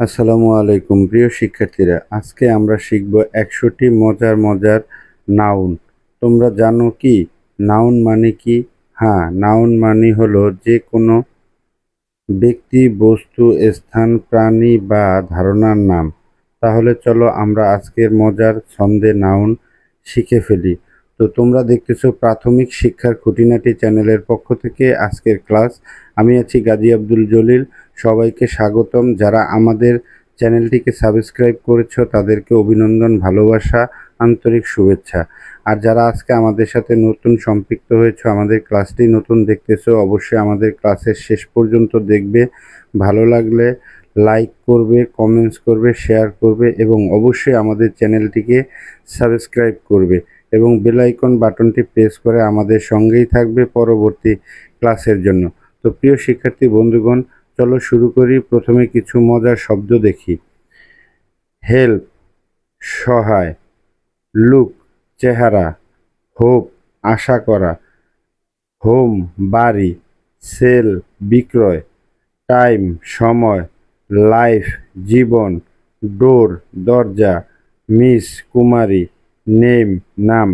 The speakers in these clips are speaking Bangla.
আসসালামু আলাইকুম, প্রিয় শিক্ষার্থীরা। আজকে আমরা শিখব একশোটি মজার মজার নাউন। তোমরা জানো কি? নাউন মানে কি? হ্যাঁ নাউন মানে হলো যে কোনো ব্যক্তি, বস্তু, স্থান, প্রাণী বা ধারণার নাম। তাহলে চলো আমরা আজকের মজার ছন্দে নাউন শিখে ফেলি। তো তোমরা দেখতেছো প্রাথমিক শিক্ষার খুঁটিনাটি চ্যানেলের পক্ষ থেকে আজকের ক্লাস। আমি আছি গাজী আব্দুল জলিল। সবাইকে স্বাগতম। যারা আমাদের চ্যানেলটিকে সাবস্ক্রাইব করেছ, তাদেরকে অভিনন্দন, ভালোবাসা, আন্তরিক শুভেচ্ছা। আর যারা আজকে আমাদের সাথে নতুন, সম্পৃক্ত হয়েছো, আমাদের ক্লাসটি নতুন দেখতেছো, অবশ্যই আমাদের ক্লাসের শেষ পর্যন্ত দেখবে। ভালো লাগলে লাইক করবে, কমেন্টস করবে, শেয়ার করবে এবং অবশ্যই আমাদের চ্যানেলটিকে সাবস্ক্রাইব করবে। এবং বেলাইকন বাটনটি প্রেস করে আমাদের সঙ্গেই থাকবে পরবর্তী ক্লাসের জন্য। তো প্রিয় শিক্ষার্থী, বন্ধুগণ, চলো শুরু করি। প্রথমে কিছু মজার শব্দ দেখি। হেল্প সহায় লুক চেহারা হোপ আশা করা হোম বাড়ি সেল বিক্রয় টাইম সময় লাইফ জীবন ডোর দরজা মিস কুমারী নেম, নাম।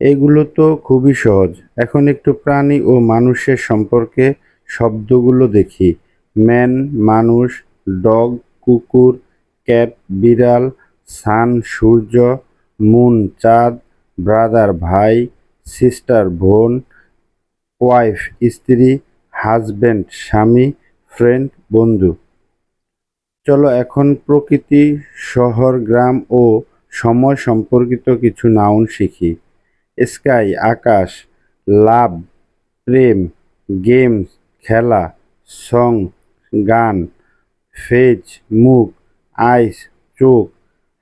এগুলো তো খুবই সহজ। এখন একটু প্রাণী ও মানুষের সম্পর্কে শব্দগুলো দেখি। ম্যান, মানুষ, ডগ, কুকুর, ক্যাট, বিড়াল, সান, সূর্য, মুন, চাঁদ, ব্রাদার, ভাই, সিস্টার, বোন, ওয়াইফ, স্ত্রী, হাজব্যান্ড, স্বামী, ফ্রেন্ড, বন্ধু। চলো এখন প্রকৃতি, শহর, গ্রাম ও সময় সম্পর্কিত কিছু নাউন শিখি। স্কাই, আকাশ, লাভ, প্রেম, গেমস, খেলা, সং, গান, ফেজ, মুখ, আইস, চোখ,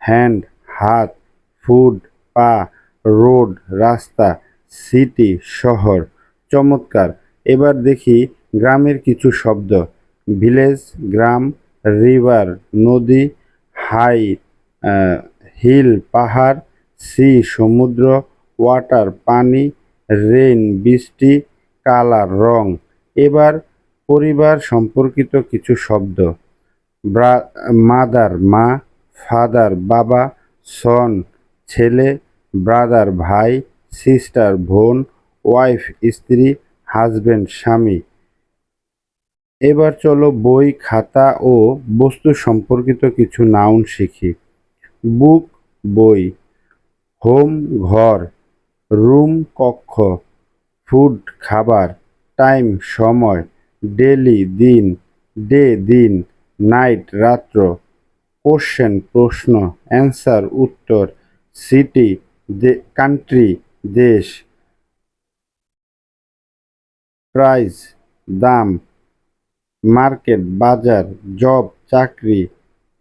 হ্যান্ড, হাত, ফুড, পা, রোড, রাস্তা, সিটি, শহর, চমৎকার। এবার দেখি গ্রামের কিছু শব্দ। ভিলেজ, গ্রাম রিভার, নদী, হাই হিল, পাহাড়, সি, সমুদ্র, ওয়াটার, পানি রেন বৃষ্টি কালার রং। এবার পরিবার সম্পর্কিত কিছু শব্দ। মাদার, মা, ফাদার, বাবা, সন, ছেলে, ব্রাদার, ভাই, সিস্টার, বোন, ওয়াইফ, স্ত্রী, হাজবেন্ড, স্বামী। এবার চলো বই, খাতা ও বস্তু সম্পর্কিত কিছু নাউন শিখি। বুক, বই, হোম, ঘর, রুম, কক্ষ, ফুড, খাবার, টাইম, সময়, ডেলি, দিন, ডে, দিন, নাইট, রাত্র, কোশ্চেন, প্রশ্ন, অ্যান্সার, উত্তর, সিটি, দে, কান্ট্রি, দেশ, প্রাইস, দাম মার্কেট, বাজার, জব, চাকরি,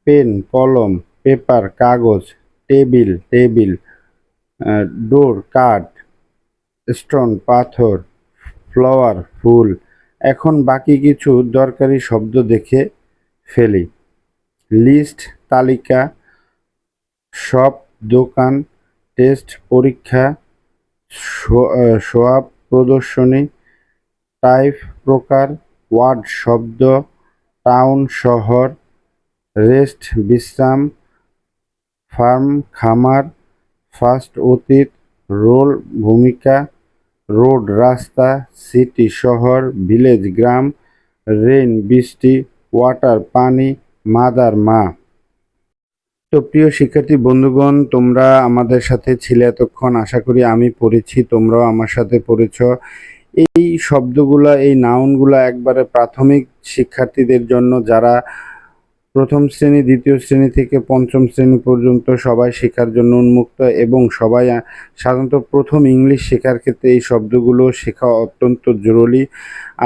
পেন, কলম, পেপার, কাগজ, টেবিল টেবিল ডোর, কাঠ, স্টোন, পাথর, ফ্লাওয়ার, ফুল। এখন বাকি কিছু দরকারি শব্দ দেখে ফেলি। লিস্ট, তালিকা সব দোকান, টেস্ট, পরীক্ষা সোয়াব, প্রদর্শনী, টাইপ, প্রকার ওয়ার্ড শব্দ, টাউন শহর, রেস্ট বিশ্রাম, ফার্ম খামার, ফার্স্ট অতীত, রোল ভূমিকা, রোড রাস্তা, সিটি শহর, ভিলেজ গ্রাম রেন বৃষ্টি, ওয়াটার, পানি, মাদার, মা। তো প্রিয় শিক্ষার্থী বন্ধুগণ, তোমরা আমাদের সাথে ছিলে এতক্ষণ। আশা করি আমি পড়েছি, তোমরাও আমার সাথে পড়েছ। এই শব্দগুলা, এই নাউনগুলা একবারে প্রাথমিক শিক্ষার্থীদের জন্য যারা প্রথম শ্রেণি, দ্বিতীয় শ্রেণি থেকে পঞ্চম শ্রেণি পর্যন্ত সবাই শেখার জন্য উন্মুক্ত এবং সবাই সাধারণত প্রথম ইংলিশ শেখার ক্ষেত্রে এই শব্দগুলো শেখা অত্যন্ত জরুরি।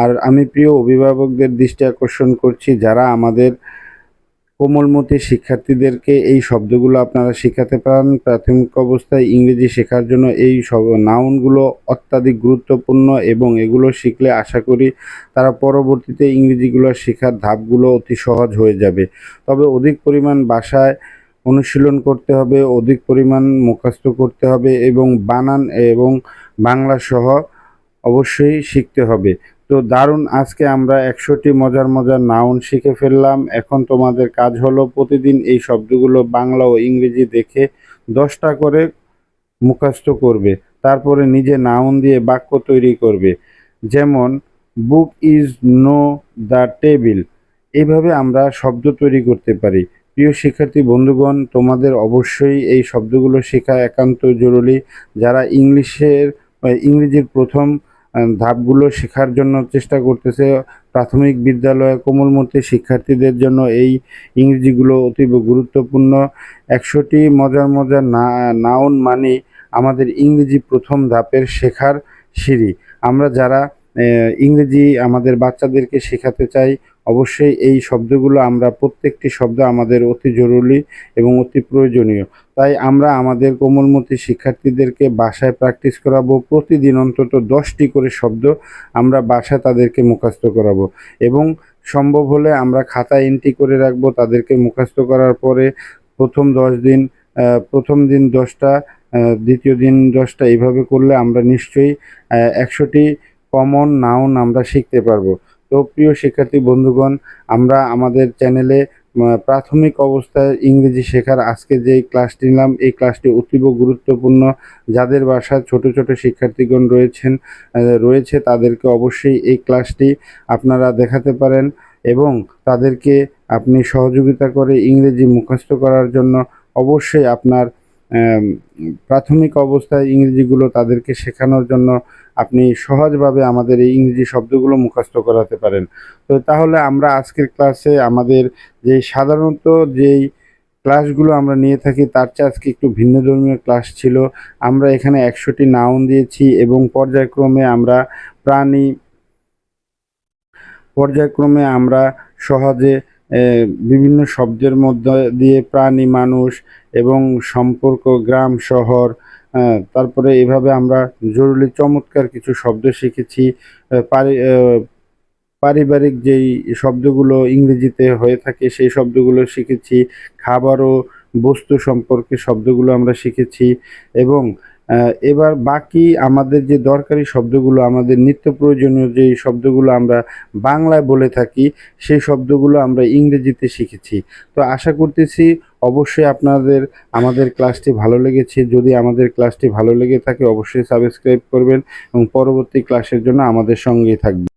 আর আমি প্রিয় অভিভাবকদের দৃষ্টি আকর্ষণ করছি যারা আমাদের কোমলমতি শিক্ষার্থীদেরকে এই শব্দগুলো আপনারা শেখাতে পারেন। প্রাথমিক অবস্থায় ইংরেজি শেখার জন্য এই সব নাউনগুলো অত্যাধিক গুরুত্বপূর্ণ এবং এগুলো শিখলে আশা করি তারা পরবর্তীতে ইংরেজিগুলো শেখার ধাপগুলো অতি সহজ হয়ে যাবে। তবে অধিক পরিমাণ বাসায় অনুশীলন করতে হবে, অধিক পরিমাণ মুখস্থ করতে হবে এবং বানান এবং বাংলা সহ অবশ্যই শিখতে হবে। তো দারুণ, আজকে আমরা একশোটি মজার মজার নাউন শিখে ফেললাম। এখন তোমাদের কাজ হলো প্রতিদিন এই শব্দগুলো বাংলা ও ইংরেজি দেখে দশটা করে মুখস্থ করবে, তারপরে নিজে নাউন দিয়ে বাক্য তৈরি করবে। যেমন, book is no the table. এইভাবে আমরা শব্দ তৈরি করতে পারি। প্রিয় শিক্ষার্থী বন্ধুগণ, তোমাদের অবশ্যই এই শব্দগুলো শেখা একান্ত জরুরি। যারা ইংলিশের, ইংরেজির প্রথম ধাপগুলো শেখার জন্য চেষ্টা করতেছে। প্রাথমিক বিদ্যালয়ে কোমলমতি শিক্ষার্থীদের জন্য এই ইংরেজিগুলো অতীব গুরুত্বপূর্ণ। একশোটি মজার মজার না, নাউন মানে আমাদের ইংরেজি প্রথম ধাপের শেখার সিঁড়ি। আমরা যারা ইংরেজি আমাদের বাচ্চাদেরকে শেখাতে চাই অবশ্যই এই শব্দগুলো আমরা প্রত্যেকটি শব্দ আমাদের অতি জরুরি এবং অতি প্রয়োজনীয়। তাই আমরা আমাদের কোমলমতি শিক্ষার্থীদেরকে বাসায় প্র্যাকটিস করাবো, প্রতিদিন অন্তত দশটি করে শব্দ আমরা বাসায় তাদেরকে মুখস্থ করাবো এবং সম্ভব হলে আমরা খাতা এন্ট্রি করে রাখব তাদেরকে মুখস্থ করার পরে প্রথম দশ দিন প্রথম দিন দশটা দ্বিতীয় দিন দশটা এইভাবে করলে আমরা নিশ্চয়ই একশোটি কমন নাউন আমরা শিখতে পারব। তো প্রিয় শিক্ষার্থী বন্ধুগণ, আমরা আমাদের চ্যানেলে প্রাথমিক অবস্থায় ইংরেজি শেখার আজকে যে ক্লাসটি নিলাম, এই ক্লাসটি অতীব গুরুত্বপূর্ণ। যাদের বাসায় ছোট ছোট শিক্ষার্থীগণ রয়েছেন রয়েছে, তাদেরকে অবশ্যই এই ক্লাসটি আপনারা দেখাতে পারেন এবং তাদেরকে আপনি সহযোগিতা করে ইংরেজি মুখস্থ করার জন্য অবশ্যই আপনার প্রাথমিক অবস্থায় ইংরেজিগুলো তাদেরকে শেখানোর জন্য আপনি সহজভাবে আমাদের এই ইংরেজি শব্দগুলো মুখস্থ করাতে পারেন। তো তাহলে আমরা আজকের ক্লাসে আমাদের যে সাধারণত যেই ক্লাসগুলো আমরা নিয়ে থাকি তার চেয়ে আজকে একটু ভিন্ন ধর্মীয় ক্লাস ছিল। আমরা এখানে একশোটি নাউন দিয়েছি এবং পর্যায়ক্রমে আমরা প্রাণী, পর্যায়ক্রমে আমরা সহজে বিভিন্ন শব্দের মধ্যে দিয়ে প্রাণী, মানুষ এবং সম্পর্ক, গ্রাম, শহর তারপরে এভাবে আমরা জরুরি, চমৎকার কিছু শব্দ শিখেছি। পারি- পারিবারিক যেই শব্দগুলো ইংরেজিতে হয়ে থাকে, সেই শব্দগুলো শিখেছি। খাবার ও বস্তু সম্পর্কে শব্দগুলো আমরা শিখেছি এবং এবার বাকি আমাদের যে দরকারি শব্দগুলো, আমাদের নিত্য প্রয়োজনীয় যে শব্দগুলো আমরা বাংলায় বলে থাকি, সেই শব্দগুলো আমরা ইংরেজিতে শিখেছি। তো আশা করতেছি অবশ্যই আপনাদের, আমাদের ক্লাসটি ভালো লেগেছে। যদি আমাদের ক্লাসটি ভালো লেগে থাকে, অবশ্যই সাবস্ক্রাইব করবেন এবং পরবর্তী ক্লাসের জন্য আমাদের সঙ্গেই থাকবেন।